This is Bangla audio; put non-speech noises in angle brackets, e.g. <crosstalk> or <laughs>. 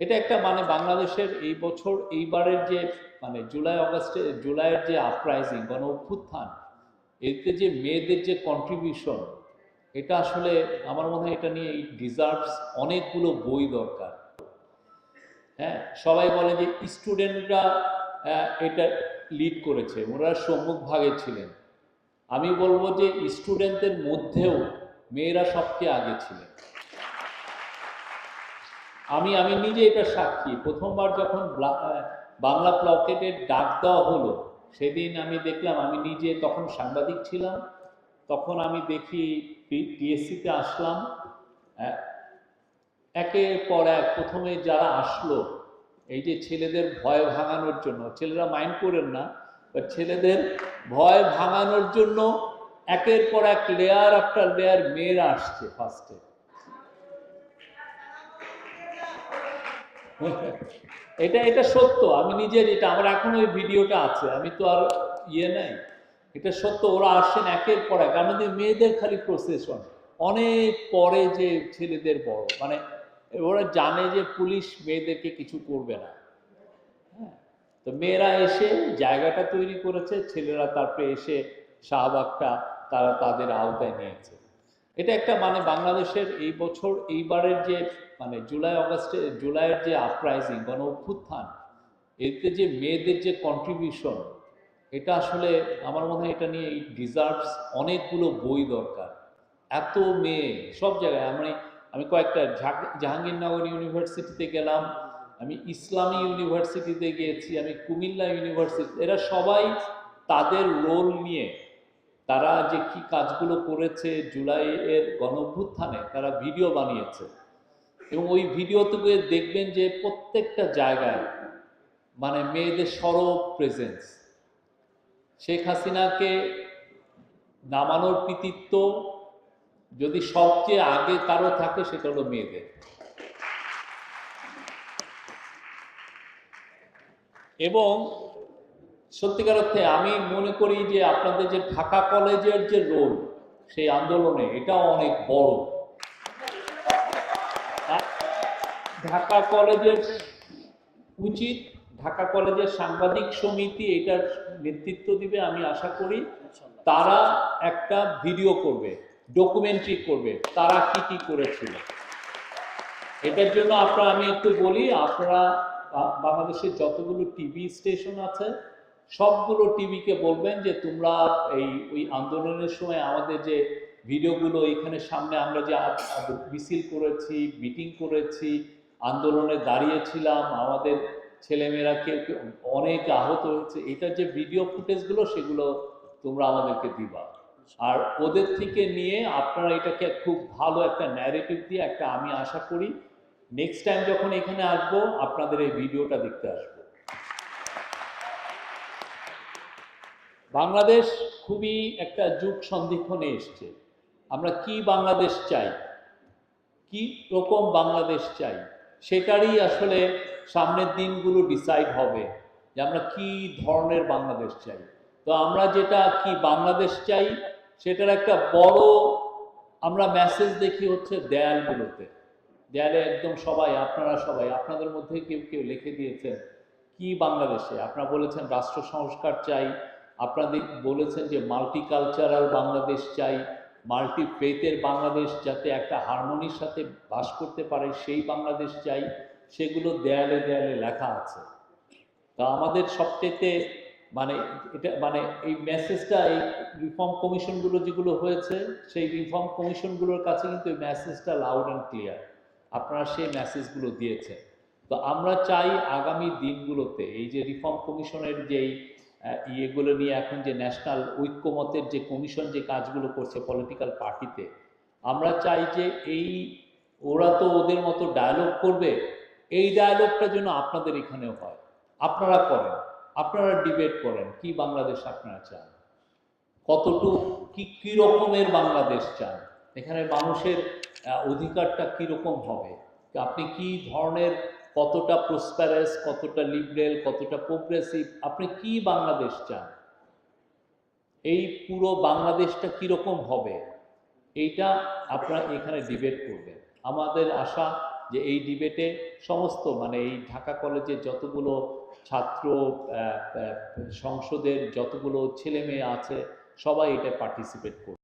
এটা একটা মানে বাংলাদেশের এই বছর এইবারের যে মানে জুলাই অগাস্টে, জুলাইয়ের যে আপরাইজিং গণ অভ্যুত্থান, এতে যে মেয়েদের যে কন্ট্রিবিউশন এটা আসলে আমার মনে হয় এটা নিয়ে ডিজার্ভস অনেকগুলো বই দরকার। হ্যাঁ সবাই বলে যে স্টুডেন্টরা এটা লিড করেছে ওরা সম্মুখ ভাগে ছিলেন। আমি বলব যে স্টুডেন্টদের মধ্যেও মেয়েরা সবচেয়ে আগে ছিলেন। আমি আমি নিজে এটা সাক্ষী। প্রথমবার যখন বাংলা প্লকেটের ডাক দেওয়া হলো, সেদিন আমি দেখলাম, আমি নিজে তখন সাংবাদিক ছিলাম, তখন আমি দেখি টিএসসিতে আসলাম একের পর এক প্রথমে যারা আসলো, এই যে ছেলেদের ভয় ভাঙানোর জন্য, ছেলেরা মাইন্ড করেন না, but ছেলেদের ভয় ভাঙানোর জন্য একের পর এক লেয়ার আফটার লেয়ার মেয়েরা আসছে ফার্স্টে <laughs> এটা এটা সত্য। আমি নিজে এটা, আমার এখন ওই ভিডিওটা আছে। আমি তো আর ইয়ে নাই। এটা সত্য, ওরা আসছেন একের পর এক। আমাদের মেয়েদের খালি প্রসেশন অনেক পরে যে ছেলেদের বড় মানে ওরা জানে যে পুলিশ মেয়েদেরকে কিছু করবে না। হ্যাঁ তো মেয়েরা এসে জায়গাটা তৈরি করেছে, ছেলেরা তারপরে এসে শাহবাগটা তারা তাদের আওতায় নিয়েছে। এটা একটা মানে বাংলাদেশের এই বছর এইবারের যে মানে জুলাই, অগাস্টে, জুলাইয়ের যে আপরাইজিং গণ অভ্যুত্থান, এতে যে মেয়েদের যে কন্ট্রিবিউশন এটা আসলে আমার মনে হয় এটা নিয়ে ডিজার্ভস অনেকগুলো বই দরকার। এত মেয়ে সব জায়গায়, আমি আমি কয়েকটা জাহাঙ্গীরনগর ইউনিভার্সিটিতে গেলাম, আমি ইসলামী ইউনিভার্সিটিতে গিয়েছি, আমি কুমিল্লা ইউনিভার্সিটি এরা সবাই তাদের রোল নিয়ে তারা যে কি কাজগুলো করেছে জুলাইয়ের গণভ্যুত্থানে, তারা ভিডিও বানিয়েছে। এবং ওই ভিডিও থেকে দেখবেন যে প্রত্যেকটা জায়গায় মানে মেয়েদের সরব প্রেজেন্স শেখ হাসিনাকে নামানোর কৃতিত্ব যদি সবচেয়ে আগে কারও থাকে, সেটা হলো মেয়েদের। এবং সত্যিকার অর্থে আমি মনে করি যে আপনাদের যে ঢাকা কলেজের যে রোল, সেই আন্দোলনে এটাও অনেক বড়। ঢাকা কলেজের উচিত, ঢাকা কলেজের সাংবাদিক সমিতি এটার নেতৃত্ব দিবে আমি আশা করি। তারা একটা ভিডিও করবে, ডকুমেন্টারি করবে, তারা কি কি করেছিল। এটার জন্য আপনারা আমি একটু বলি, আপনারা বাংলাদেশের যতগুলো টিভি স্টেশন আছে সবগুলো টিভিকে বলবেন যে তোমরা এই, ওই আন্দোলনের সময় আমাদের যে ভিডিওগুলো এখানে সামনে আমরা যে মিছিল করেছি, মিটিং করেছি, আন্দোলনে দাঁড়িয়েছিলাম, আমাদের ছেলেমেয়েরা কেউ অনেক আহত হয়েছে, এটার যে ভিডিও ফুটেজগুলো সেগুলো তোমরা আমাদেরকে দিবা। আর ওদের থেকে নিয়ে আপনারা এটাকে খুব ভালো একটা ন্যারেটিভ দিয়ে একটা আমি আশা করি নেক্সট টাইম যখন এখানে আসব, আপনাদের এই ভিডিওটা দেখতে আসব। বাংলাদেশ খুবই একটা যুগ সন্ধিক্ষণে এসছে। আমরা কি বাংলাদেশ চাই? কি রকম বাংলাদেশ চাই? সেটারই আসলে সামনের দিনগুলো ডিসাইড হবে যে আমরা কি ধরনের বাংলাদেশ চাই। তো আমরা যেটা কি বাংলাদেশ চাই, সেটার একটা বড় আমরা মেসেজ দেখি হচ্ছে দেয়ালগুলোতে। দেয়ালে একদম সবাই, আপনারা সবাই, আপনাদের মধ্যে কেউ কেউ লিখে দিয়েছেন, কি বাংলাদেশে আপনারা বলেছেন রাষ্ট্র সংস্কার চাই আপনাদের বলেছেন যে মাল্টিকালচারাল বাংলাদেশ চাই মাল্টি ফেথের বাংলাদেশ যাতে একটা হারমোনির সাথে বাস করতে পারে, সেই বাংলাদেশ চাই, সেগুলো দেয়ালে দেয়ালে লেখা আছে। তা আমাদের সবচেয়ে মানে এটা মানে এই মেসেজটা এই রিফর্ম কমিশনগুলো যেগুলো হয়েছে, সেই রিফর্ম কমিশনগুলোর কাছে কিন্তু এই মেসেজটা লাউড অ্যান্ড ক্লিয়ার আপনারা সেই মেসেজগুলো দিয়েছেন। তো আমরা চাই আগামী দিনগুলোতে এই যে রিফর্ম কমিশনের যেই ইয়েগুলো নিয়ে এখন যে ন্যাশনাল ঐক্যমতের যে কমিশন যে কাজগুলো করছে পলিটিক্যাল পার্টিতে আমরা চাই যে এই, ওরা তো ওদের মতো ডায়লগ করবে, এই ডায়লগটা যেন আপনাদের এখানেও হয়। আপনারা করেন, আপনারা ডিবেট করেন, কি বাংলাদেশ আপনারা চান? কতটুকু, কি কি রকমের বাংলাদেশ চান? এখানে মানুষের অধিকারটা কীরকম হবে? আপনি কি ধরনের কতটা প্রসপ্যারাস কতটা লিবারেল কতটা প্রোগ্রেসিভ আপনি কি বাংলাদেশ চান? এই পুরো বাংলাদেশটা কীরকম হবে? এইটা আপনারা এখানে ডিবেট করবেন। আমাদের আশা যে এই ডিবেটে সমস্ত মানে এই ঢাকা কলেজের যতগুলো ছাত্র সংসদের যতগুলো ছেলে মেয়ে আছে, সবাই এটা পার্টিসিপেট করবে।